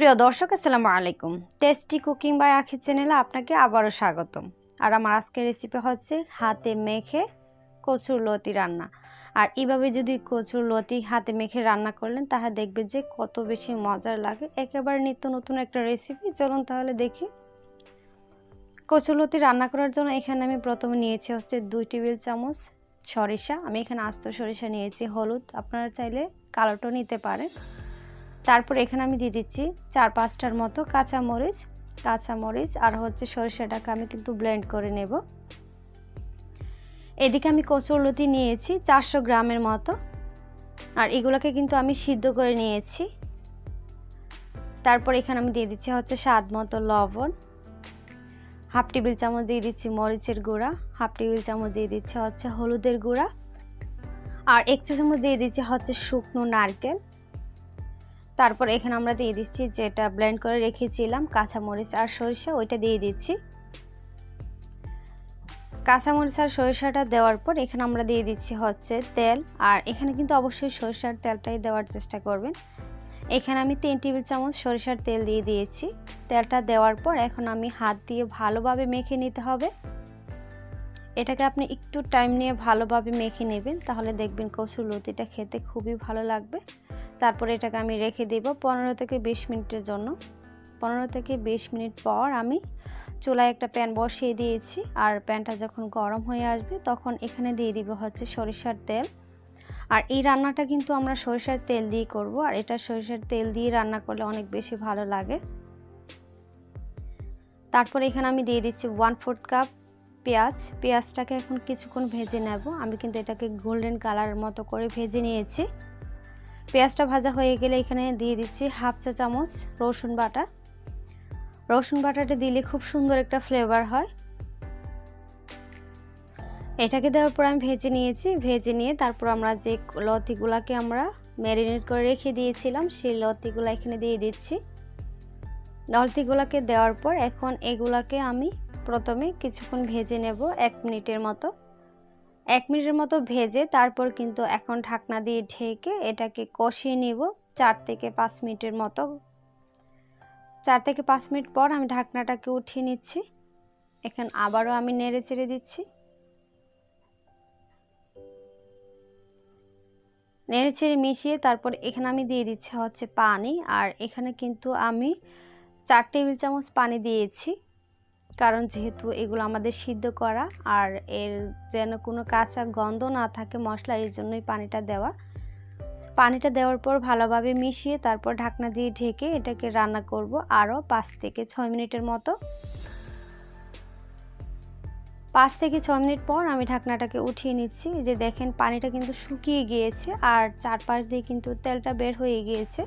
প্রিয় দর্শক, আসসালামু আলাইকুম। টেস্টি কুকিং বাই আখি চ্যানেলে আপনাকে আবারও স্বাগতম। আর আমার আজকের রেসিপি হচ্ছে হাতে মেখে কচুর লতি রান্না। আর এইভাবে যদি কচুর লতি হাতে মেখে রান্না করলেন, তাহলে দেখবে যে কত বেশি মজার লাগে। একেবারে নিত্য নতুন একটা রেসিপি চলুন তাহলে দেখি। কচুর লতি রান্না করার জন্য এখানে আমি প্রথমে নিয়েছি হচ্ছে দুই টেবিল চামচ সরিষা। আমি এখানে আস্ত সরিষা নিয়েছি, হলুদ। আপনারা চাইলে কালোটাও নিতে পারেন। তারপর এখানে আমি দিয়ে দিচ্ছি চার পাঁচটার মতো কাঁচা মরিচ কাঁচা মরিচ আর হচ্ছে সরিষাটাকে আমি কিন্তু ব্লেন্ড করে নেব। এদিকে আমি কচুরলতি নিয়েছি চারশো গ্রামের মতো আর এগুলোকে কিন্তু আমি সিদ্ধ করে নিয়েছি। তারপর এখানে আমি দিয়ে দিচ্ছি হচ্ছে স্বাদ মতো লবণ। হাফ টেবিল চামচ দিয়ে দিচ্ছি মরিচের গুঁড়া, হাফ টেবিল চামচ দিয়ে দিচ্ছি হচ্ছে হলুদের গুঁড়া আর এক চা চামচ দিয়ে দিচ্ছি হচ্ছে শুকনো নারকেল। তারপর এখানে আমরা দিয়ে দিচ্ছি যেটা ব্লেন্ড করে রেখেছিলাম, কাঁচামরিচ আর সরিষা, ওইটা দিয়ে দিচ্ছি। কাঁচামরিচ আর সরিষাটা দেওয়ার পর এখানে আমরা দিয়ে দিচ্ছি হচ্ছে তেল, আর এখানে কিন্তু অবশ্যই সরিষার তেলটাই দেওয়ার চেষ্টা করবেন। এখানে আমি তিন টেবিল চামচ সরিষার তেল দিয়ে দিয়েছি। তেলটা দেওয়ার পর এখন আমি হাত দিয়ে ভালোভাবে মেখে নিতে হবে। এটাকে আপনি একটু টাইম নিয়ে ভালোভাবে মেখে নেবেন, তাহলে দেখবেন কচুর লতিটা খেতে খুবই ভালো লাগবে। তারপরে এটাকে আমি রেখে দেব পনেরো থেকে বিশ মিনিটের জন্য। পনেরো থেকে বিশ মিনিট পর আমি চুলায় একটা প্যান বসিয়ে দিয়েছি আর প্যানটা যখন গরম হয়ে আসবে তখন এখানে দিয়ে দিব হচ্ছে সরিষার তেল। আর এই রান্নাটা কিন্তু আমরা সরিষার তেল দিয়ে করব আর এটা সরিষার তেল দিয়ে রান্না করলে অনেক বেশি ভালো লাগে। তারপর এখানে আমি দিয়ে দিচ্ছি ওয়ান ফোর্থ কাপ পেঁয়াজ। পেঁয়াজটাকে এখন কিছুক্ষণ ভেজে নেব। আমি কিন্তু এটাকে গোল্ডেন কালারের মতো করে ভেজে নিয়েছি। পেঁয়াজটা ভাজা হয়ে গেলে এখানে দিয়ে দিচ্ছি হাফ চা চামচ রসুন বাটা। রসুন বাটাটা দিলে খুব সুন্দর একটা ফ্লেভার হয়। এটাকে দেওয়ার পর আমি ভেজে নিয়েছি। ভেজে নিয়ে তারপর আমরা যে লতিগুলাকে আমরা ম্যারিনেট করে রেখে দিয়েছিলাম, সেই লতিগুলো এখানে দিয়ে দিচ্ছি। লতিগুলাকে দেওয়ার পর এখন এগুলাকে আমি প্রথমে কিছুক্ষণ ভেজে নেব এক মিনিটের মতো। এক মিনিটের মতো ভেজে তারপর কিন্তু এখন ঢাকনা দিয়ে ঢেকে এটাকে কষিয়ে নিব চার থেকে পাঁচ মিনিটের মতো। চার থেকে পাঁচ মিনিট পর আমি ঢাকনাটাকে উঠিয়ে নিচ্ছি। এখন আবারও আমি নেড়ে চেড়ে দিচ্ছি। নেড়ে চেড়ে মিশিয়ে তারপর এখানে আমি দিয়ে দিচ্ছি হচ্ছে পানি। আর এখানে কিন্তু আমি চার টেবিল চামচ পানি দিয়েছি। কারণ যেহেতু এগুলো আমাদের সিদ্ধ করা আর এর যেন কোনো কাঁচা গন্ধ না থাকে মশলা এর জন্যই পানিটা দেওয়া। পানিটা দেওয়ার পর ভালোভাবে মিশিয়ে তারপর ঢাকনা দিয়ে ঢেকে এটাকে রান্না করব আরও পাঁচ থেকে ছয় মিনিটের মতো। পাঁচ থেকে ছয় মিনিট পর আমি ঢাকনাটাকে উঠিয়ে নিচ্ছি। যে দেখেন পানিটা কিন্তু শুকিয়ে গিয়েছে আর চারপাশ দিয়ে কিন্তু তেলটা বের হয়ে গিয়েছে।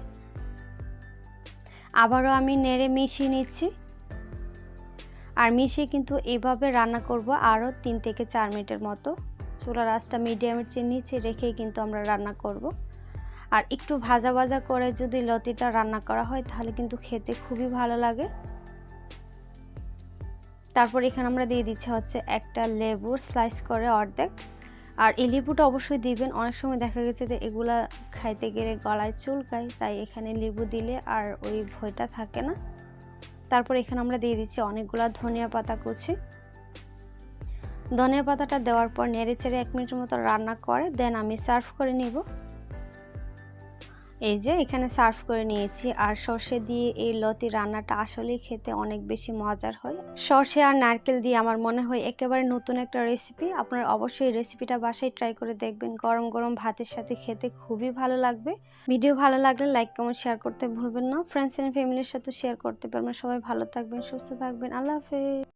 আবারও আমি নেড়ে মিশিয়ে নিচ্ছি। আর মিশিয়ে কিন্তু এইভাবে রান্না করব আরও তিন থেকে চার মিনিটের মতো। চুলার আঁচটা মিডিয়ামের চেয়ে নিচে রেখেই কিন্তু আমরা রান্না করব। আর একটু ভাজা ভাজা করে যদি লতিটা রান্না করা হয় তাহলে কিন্তু খেতে খুবই ভালো লাগে। তারপর এখানে আমরা দিয়ে দিচ্ছি হচ্ছে একটা লেবুর স্লাইস করে অর্ধেক। আর এই লেবুটা অবশ্যই দিবেন। অনেক সময় দেখা গেছে যে এগুলা খাইতে গেলে গলায় চুলকায়, তাই এখানে লেবু দিলে আর ওই ভয়টা থাকে না। তারপর এখানে আমরা দিয়ে দিচ্ছি অনেকগুলো ধনিয়া পাতা কুচি। ধনিয়া পাতাটা দেওয়ার পর নেড়ে চেড়ে এক মিনিটের মতো রান্না করে দেন আমি সার্ভ করে নিব। এই যে এখানে সার্ভ করে নিয়েছি। আর সর্ষে দিয়ে এই লতি রান্নাটা আসলেই খেতে অনেক বেশি মজার হয়। সর্ষে আর নারকেল দিয়ে আমার মনে হয় একেবারে নতুন একটা রেসিপি আপনার অবশ্যই রেসিপিটা বাসায় ট্রাই করে দেখবেন। গরম গরম ভাতের সাথে খেতে খুবই ভালো লাগবে। ভিডিও ভালো লাগলে লাইক কমেন্ট শেয়ার করতে ভুলবেন না। ফ্রেন্ডস অ্যান্ড ফ্যামিলির সাথে শেয়ার করতে পারবেন। সবাই ভালো থাকবেন, সুস্থ থাকবেন। আল্লাহ হাফেজ।